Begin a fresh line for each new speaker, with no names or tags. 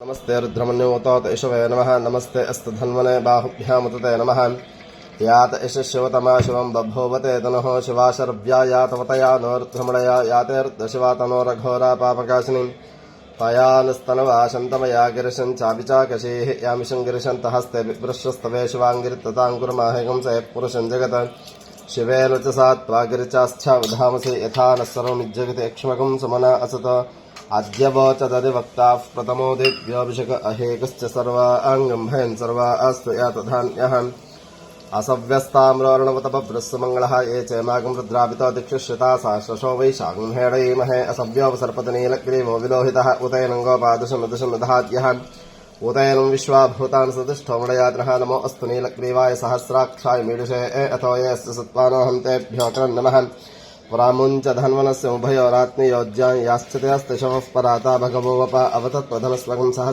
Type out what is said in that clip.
नमस्ते रुद्रमन्योतोत इषवे नमः नमस्ते अस्तु धन्वने बाहुभ्यामुतते नमः यात इष शिवतमा शिवम् बभूवते तनुः शिवा शर्व्या यातवतया नो रुद्रमणया यातेर्दशिवा तनोरघोरा पापकाशिनीम् तया शन्तमया गिरिशम् चापिचाकशीः यामिषम् गिरिशन्तः हस्ते विभ्रश्वस्तवे शिवाङ्गिरित्तताङ्कुरमाहेकं स पुरुषम् जगत् शिवेन च सा त्वा गिरिचास्थ्यावधामसि यथा नः सर्वमिज्जगति क्ष्मकम् समना असत अद्यवोचदधिवक्ताः प्रथमो दिव्याभिषेक अहेकश्च सर्वा अङ्गम् भयन् सर्वा अस्तु या तधान्यः असव्यस्ताम्रोर्णवतपभ्रस्समङ्गलः ये च मागम् रुद्रापितो दिक्षुश्रिता सा शशो वै शाग्हेडयीमहे असव्योपसर्पतनीलग्रीवो विलोहितः उतैनङ्गोपादशमदशमदहाद्यः उतैनं विश्वाभूतान् सतिष्ठो मणयात्रः नमो अस्तु नीलग्रीवाय सहस्राक्षाय मीडुषे ए अथो ये अस्तु सत्त्वानोऽहं तेभ्यो नमः प्रामुंच प्रामुञ्च धन्वनस्य उभयोरात्मयोज्यां याश्चते हस्तशवः पराता भगवोऽप अवतत्वधनस्वगं सहस्र